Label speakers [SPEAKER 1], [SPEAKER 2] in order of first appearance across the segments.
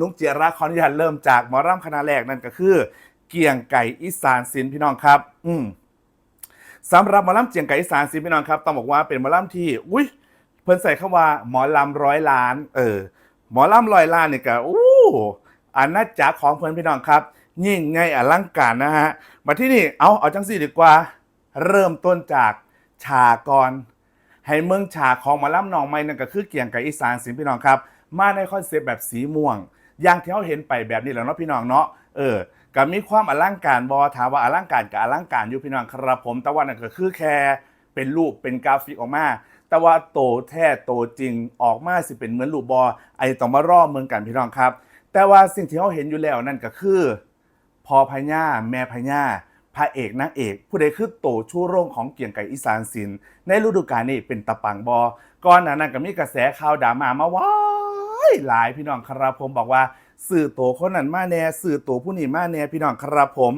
[SPEAKER 1] นุ้งเจียระขออนุญาตเริ่มจากหมอร่ำคณะแรกนั่นก็คือ เกียงไก่อีสานศิลป์พี่น้องครับ อืมสำหรับหมอลำเจียงไก่อีสานศิลป์พี่น้องครับต้องบอกว่าเป็นหมอลำที่อุ้ยเพิ่นใส่คำว่าหมอลำร้อยล้าน เออ หมอลำร้อยล้านนี่ก็อู้อาณาจักรของเพิ่นพี่น้องครับ ยิ่งใหญ่อลังการนะฮะมาที่นี่เอาเอาจังสี่ดีกว่า เริ่มต้นจากฉากรให้เมืองฉากของหมาล่ำหนองไม้นั่นก็คือเกี่ยงกับอีสานสินพี่น้องครับ มาในคอนเซปต์แบบสีม่วง อย่างที่เราเห็นไปแบบนี้แหล้วเนาะพี่น้องเนาะเออก็มีความอลังการบอถามว่าอลังการกับอลังการอยู่พี่น้องครับผมแต่ว่านั่นก็คือแค่เป็นรูปเป็นกราฟิกออกมา แต่ว่าโตแท้โตจริงออกมาสิเป็นเหมือนรูปบอไอต้องมารอเมืองกันพี่น้องครับ แต่ว่าสิ่งที่เราเห็นอยู่แล้วนั่นก็คือพอพญาแม่พญา พระเอกนางเอก ผู้ใดคือโตชูโรงของเกียงไก่อีสานศิลป์ในฤดูกาลนี้เป็นตะปังบอก่อนหนานั้นก็มีกระแสข่าวดราม่ามาว้ายหลายพี่น้องครับผมบอกว่าสื่อโตคนนั้นมาแน่สื่อโตผู้นี้มาแน่พี่น้องครับผม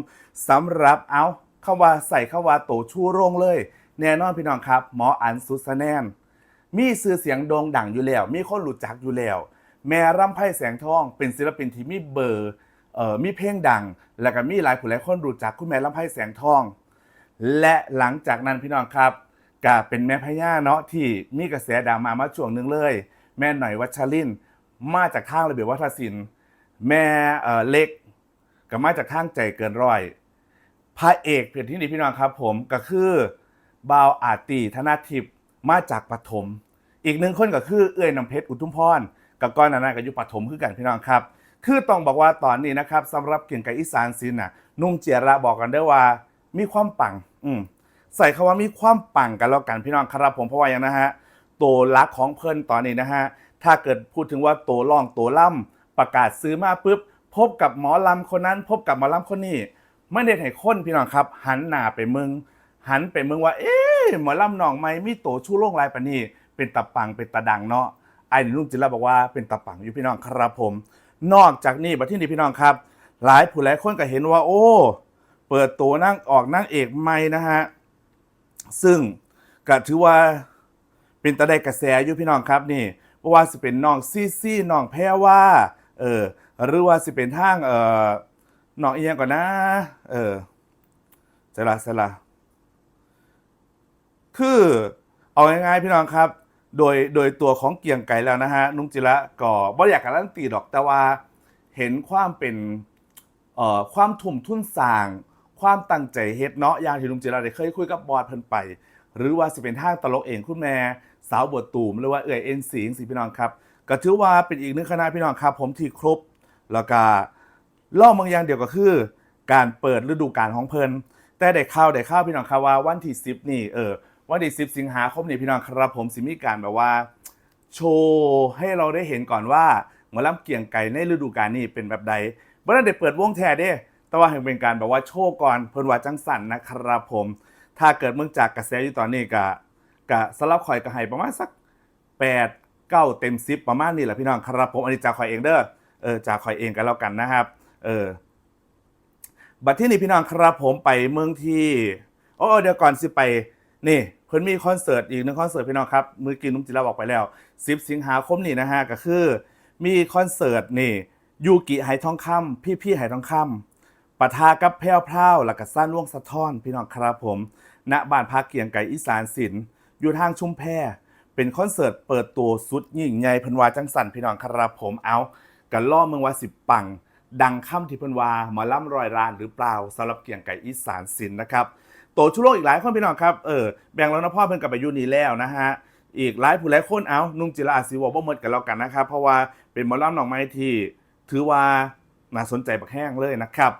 [SPEAKER 1] สำหรับเอาเข้าว่าใส่เข้าว่าโตชูโรงเลย แน่นอนพี่น้องครับ หมออันสุสแนนมีชื่อเสียงโด่งดังอยู่แล้ว มีคนรู้จักอยู่แล้ว แม่ร่ำไพ่แสงทองเป็นศิลปินที่มีเบอร์ เอ่อมีเพลงดัง แล้วก็มีหลายผู้หลายคนรู้จักคุณแม่ร่ำไพ่แสงทอง และหลังจากนั้นพี่น้องครับก็เป็นแม่พญาเนาะที่มีกระแสดราม่ามาช่วงหนึงเลย แม่หน่อยวัชรินทร์มาจากทางระเบียบวัฒนศิลป์แม่เอ่อเล็กก็มาจากทางใจเกินร้อย พระเอกเพียรที่นี่พี่น้องครับผมก็คือบาวอาตีธนาทิพย์มาจากปฐมอีกหนึ่งคนก็คือเอื้อยน้ำเพชรอุทุมพรกับก้อนนานากับยุปฐมคือกันพี่น้องครับ คือต้องบอกว่าตอนนี้นะครับสำหรับเกี่ยงไก่อีสานซินน่ะนุ่งเจียระบอกกันได้ว่า มีความปัง อืมใส่คำว่ามีความปังกันแล้วกันพี่น้องครับผมเพราะว่าอย่างนะฮะตัวลักของเพิ่นตอนนี้นะฮะถ้าเกิดพูดถึงว่าตัวร่องตัวล่ำประกาศซื้อมาปุ๊บพบกับหมอลำคนนั้น พบกับหมอลำคนนี้ไม่ได้ให้คนพี่น้องครับ หันหน้าไปมืองหันไปมืองว่า เอ๊ะหมอลำหนองไม่มีโตชู่โล่งลายปานนี้เป็นตะปังเป็นตะดังเนาะไอ้นุ่งจิระบอกว่าเป็นตะปังอยู่พี่น้องครับผม นอกจากนี้บัดที่นี่พี่น้องครับ หลายผู้หลายคนก็เห็นว่า โอ้ เปิดตัวนั่งออกนั่งเอกใหม่นะฮะ ซึ่งก็ถือว่าเป็นตะได้กระแสอยู่พี่น้องครับนี่เพราะว่าสิเป็นน้องซี่ซี่น้องแพรว่า เออ หรือว่าสิเป็นทางเออน้องเอียงก่อนนะ เออสร็จละสละคือเอาง่ายๆพี่น้องครับ โดยโดยตัวของเกียงไก่แล้วนะฮะนุ้งจิระก็บ่อยากการันตีดอกแต่ว่าเห็นความเป็นเอ่อความทุ่มทุนสร้าง ความตั้งใจเฮ็ดเนาะอย่างที่ลุงจิระได้เคยคุยกับบอสเพิ่นไป หรือว่าสิเป็นทางตลกเองคุณแม่สาวบทตูมหรือว่าเอ่ยเอ็นสิงสิพี่น้องครับก็ถือว่าเป็นอีกหนึ่งคณะพี่น้องครับ ผมที่ครบแล้วก็ล่อบางอย่างเดียวก็คือ การเปิดฤดูกาลของเพิ่นแต่ได้ข่าวได้ข่าวพี่น้องครับว่าวันที่10นี่เออ วันที่ 10 สิงหาคมนี่พี่น้องครับผมสิมีการแบบว่า โชว์ให้เราได้เห็นก่อนว่าหมอลำเกียงไก่ในฤดูกาลนี้เป็นแบบใดบ่ได้เปิดวงแท้เด้ แต่ว่าเป็นการแบบว่าโชว์ก่อนเพิ่นว่าจังสันนะครับผม ถ้าเกิดเมืองจากกระแสอยู่ตอนนี้ก็ก็สำหรับข่อยก็ให้ประมาณสัก 8 9 เต็ม 10 ประมาณนี้แหละพี่น้องครับผมอันนี้จากข่อยเองเด้อเออจากข่อยเองกันแล้วกันนะครับเออบัดที่นี่พี่น้องครับผมไปเมืองที่โอ้เดี๋ยวก่อนสิไป นี่เพิ่นมีคอนเสิร์ตอีกหนึ่งคอนเสิร์ตพี่น้องครับมือกินนุ่มจิราบอกไปแล้ว 10 สิงหาคมนี่นะฮะก็คือ มีคอนเสิร์ตนี่ยูกิไหทองคำพี่พี่ไหทองคำปะทากับแพรวพราวแล้วก็สั้นล่วงสะท้อนพี่น้องครับผม ณบ้านพักเกียงไก่อีสานศิลป์อยู่ทางชุมแพเป็นคอนเสิร์ตเปิดตัวสุดยิ่งใหญ่พิ่นวาจังสันพี่น้องครับผมเอากันล่อเมืองวาสิบปัง ดังค่ำที่พิ่นวาหมาล่ำรอยรานหรือเปล่าสำหรับเกียงไก่อีสานศิลป์นะครับ โตชุโลกอีกหลายคนพี่น้องครับเออแบ่งแล้วนะพ่อเพิ่นกลับไปอยู่นี่แล้วนะฮะอีกหลายผู้หลายคนเอานุ่งจิราอาศิวบ่หมดกันแล้วกันนะครับเพราะว่าเป็นหมอลำหนองไม้ที่ถือว่าน่าสนใจบักแห้งเลยนะครับ